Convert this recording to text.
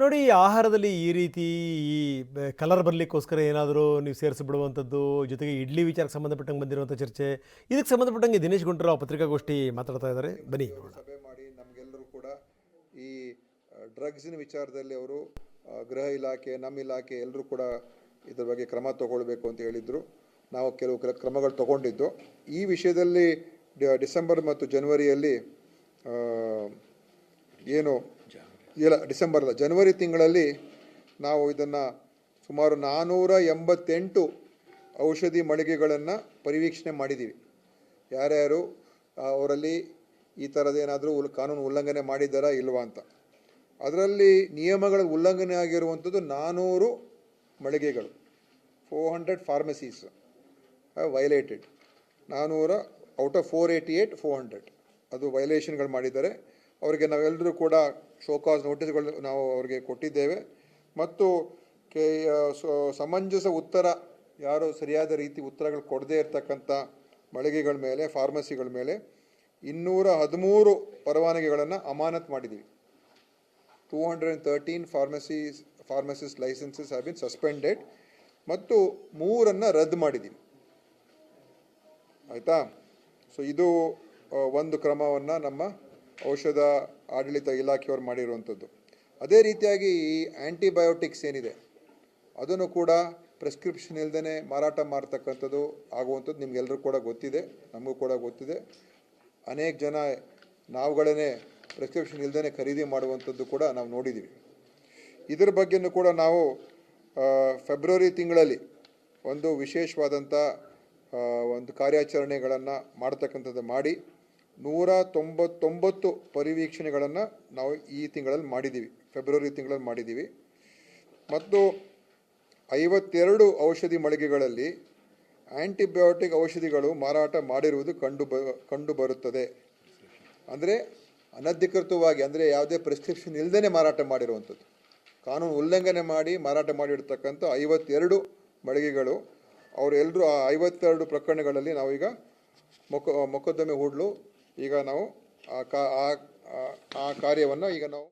ನೋಡಿ ಆಹಾರದಲ್ಲಿ ಈ ರೀತಿ ಈ ಕಲರ್ ಬರಲಿಕ್ಕೋಸ್ಕರ ಏನಾದರೂ ನೀವು ಸೇರಿಸಿಬಿಡುವಂಥದ್ದು, ಜೊತೆಗೆ ಇಡ್ಲಿ ವಿಚಾರಕ್ಕೆ ಸಂಬಂಧಪಟ್ಟಂಗೆ ಬಂದಿರುವಂಥ ಚರ್ಚೆ, ಇದಕ್ಕೆ ಸಂಬಂಧಪಟ್ಟಂಗೆ ದಿನೇಶ್ ಗುಂಡೂರಾವ್ ಪತ್ರಿಕಾಗೋಷ್ಠಿ ಮಾತಾಡ್ತಾ ಇದ್ದಾರೆ. ಬನ್ನಿ. ಸಭೆ ಮಾಡಿ ನಮಗೆಲ್ಲರೂ ಕೂಡ ಈ ಡ್ರಗ್ಸಿನ ವಿಚಾರದಲ್ಲಿ ಅವರು ಗೃಹ ಇಲಾಖೆ, ನಮ್ಮ ಇಲಾಖೆ ಎಲ್ಲರೂ ಕೂಡ ಇದ್ರ ಬಗ್ಗೆ ಕ್ರಮ ತಗೊಳ್ಬೇಕು ಅಂತ ಹೇಳಿದರು. ನಾವು ಕೆಲವು ಕೆಲ ಕ್ರಮಗಳು ತಗೊಂಡಿದ್ದು. ಈ ವಿಷಯದಲ್ಲಿ ಡಿಸೆಂಬರ್ ಮತ್ತು ಜನವರಿಯಲ್ಲಿ ಏನು ಇಲ್ಲ ಡಿಸೆಂಬರ್ ಜನವರಿ ತಿಂಗಳಲ್ಲಿ ನಾವು ಇದನ್ನು ಸುಮಾರು ನಾನ್ನೂರ ಎಂಬತ್ತೆಂಟು ಔಷಧಿ ಮಳಿಗೆಗಳನ್ನು ಪರಿವೀಕ್ಷಣೆ ಮಾಡಿದ್ದೀವಿ ಯಾರ್ಯಾರು ಅವರಲ್ಲಿ ಈ ಥರದ್ದೇನಾದರೂ ಉಲ್, ಕಾನೂನು ಉಲ್ಲಂಘನೆ ಮಾಡಿದ್ದಾರಾ ಇಲ್ವಾ ಅಂತ. ಅದರಲ್ಲಿ ನಿಯಮಗಳ ಉಲ್ಲಂಘನೆ ಆಗಿರುವಂಥದ್ದು ನಾನ್ನೂರು ಮಳಿಗೆಗಳು. ಫೋರ್ ಹಂಡ್ರೆಡ್ ಫಾರ್ಮಸೀಸ್ ವೈಲೇಟೆಡ್ ನಾನ್ನೂರ out of four eighty eight, four hundred. ಅದು ವೈಲೇಷನ್ಗಳು ಮಾಡಿದ್ದಾರೆ. ಅವರಿಗೆ ನಾವೆಲ್ಲರೂ ಕೂಡ ಶೋಕಾಸ್ ನೋಟಿಸ್ಗಳು ನಾವು ಅವರಿಗೆ ಕೊಟ್ಟಿದ್ದೇವೆ. ಮತ್ತು ಕೆ ಸಮಂಜಸ ಉತ್ತರ ಯಾರು ಸರಿಯಾದ ರೀತಿ ಉತ್ತರಗಳು ಕೊಡದೇ ಇರತಕ್ಕಂಥ ಮಳಿಗೆಗಳ ಮೇಲೆ ಫಾರ್ಮಸಿಗಳ ಮೇಲೆ ಇನ್ನೂರ ಹದಿಮೂರು ಪರವಾನಗಿಗಳನ್ನು ಅಮಾನತ್ ಮಾಡಿದ್ದೀವಿ. Two hundred and thirteen pharmacies pharmacies licences have been suspended ಮತ್ತು ಮೂರನ್ನು ರದ್ದು ಮಾಡಿದ್ದೀವಿ. ಆಯಿತಾ? ಸೊ ಇದು ಒಂದು ಕ್ರಮವನ್ನು ನಮ್ಮ ಔಷಧ ಆಡಳಿತ ಇಲಾಖೆಯವರು ಮಾಡಿರುವಂಥದ್ದು. ಅದೇ ರೀತಿಯಾಗಿ ಈ ಆ್ಯಂಟಿಬಯೋಟಿಕ್ಸ್ ಏನಿದೆ, ಅದನ್ನು ಕೂಡ ಪ್ರಿಸ್ಕ್ರಿಪ್ಷನ್ ಇಲ್ಲದೇ ಮಾರಾಟ ಮಾಡ್ತಕ್ಕಂಥದ್ದು ಆಗುವಂಥದ್ದು ನಿಮಗೆಲ್ಲರೂ ಕೂಡ ಗೊತ್ತಿದೆ, ನಮಗೂ ಕೂಡ ಗೊತ್ತಿದೆ. ಅನೇಕ ಜನ ನಾವುಗಳೇ ಪ್ರಿಸ್ಕ್ರಿಪ್ಷನ್ ಇಲ್ಲದೇ ಖರೀದಿ ಮಾಡುವಂಥದ್ದು ಕೂಡ ನಾವು ನೋಡಿದ್ದೀವಿ. ಇದರ ಬಗ್ಗೆನೂ ಕೂಡ ನಾವು ಫೆಬ್ರವರಿ ತಿಂಗಳಲ್ಲಿ ಒಂದು ವಿಶೇಷವಾದಂಥ ಒಂದು ಕಾರ್ಯಾಚರಣೆಗಳನ್ನು ಮಾಡ್ತಕ್ಕಂಥದ್ದು ಮಾಡಿ ನೂರ ತೊಂಬತ್ತೊಂಬತ್ತು ಪರಿವೀಕ್ಷಣೆಗಳನ್ನು ನಾವು ಈ ತಿಂಗಳಲ್ಲಿ ಮಾಡಿದ್ದೀವಿ. ಫೆಬ್ರವರಿ ತಿಂಗಳಲ್ಲಿ ಮಾಡಿದ್ದೀವಿ. ಮತ್ತು ಐವತ್ತೆರಡು ಔಷಧಿ ಮಳಿಗೆಗಳಲ್ಲಿ ಆ್ಯಂಟಿಬಯೋಟಿಕ್ ಔಷಧಿಗಳು ಮಾರಾಟ ಮಾಡಿರುವುದು ಕಂಡು ಬ, ಕಂಡು ಬರುತ್ತದೆ. ಅಂದರೆ ಅನಧಿಕೃತವಾಗಿ, ಅಂದರೆ ಯಾವುದೇ ಪ್ರಿಸ್ಕ್ರಿಪ್ಷನ್ ಇಲ್ಲದೇ ಮಾರಾಟ ಮಾಡಿರುವಂಥದ್ದು. ಕಾನೂನು ಉಲ್ಲಂಘನೆ ಮಾಡಿ ಮಾರಾಟ ಮಾಡಿರ್ತಕ್ಕಂಥ ಐವತ್ತೆರಡು ಮಳಿಗೆಗಳು ಅವರೆಲ್ಲರೂ ಆ ಐವತ್ತೆರಡು ಪ್ರಕರಣಗಳಲ್ಲಿ ನಾವೀಗ ಮೊಕ, ಮೊಕದ್ದಮೆ ಹೂಡಲು ಈಗ ನಾವು ಆ ಕಾ ಆ- ಕಾರ್ಯವನ್ನು ಈಗ ನಾವು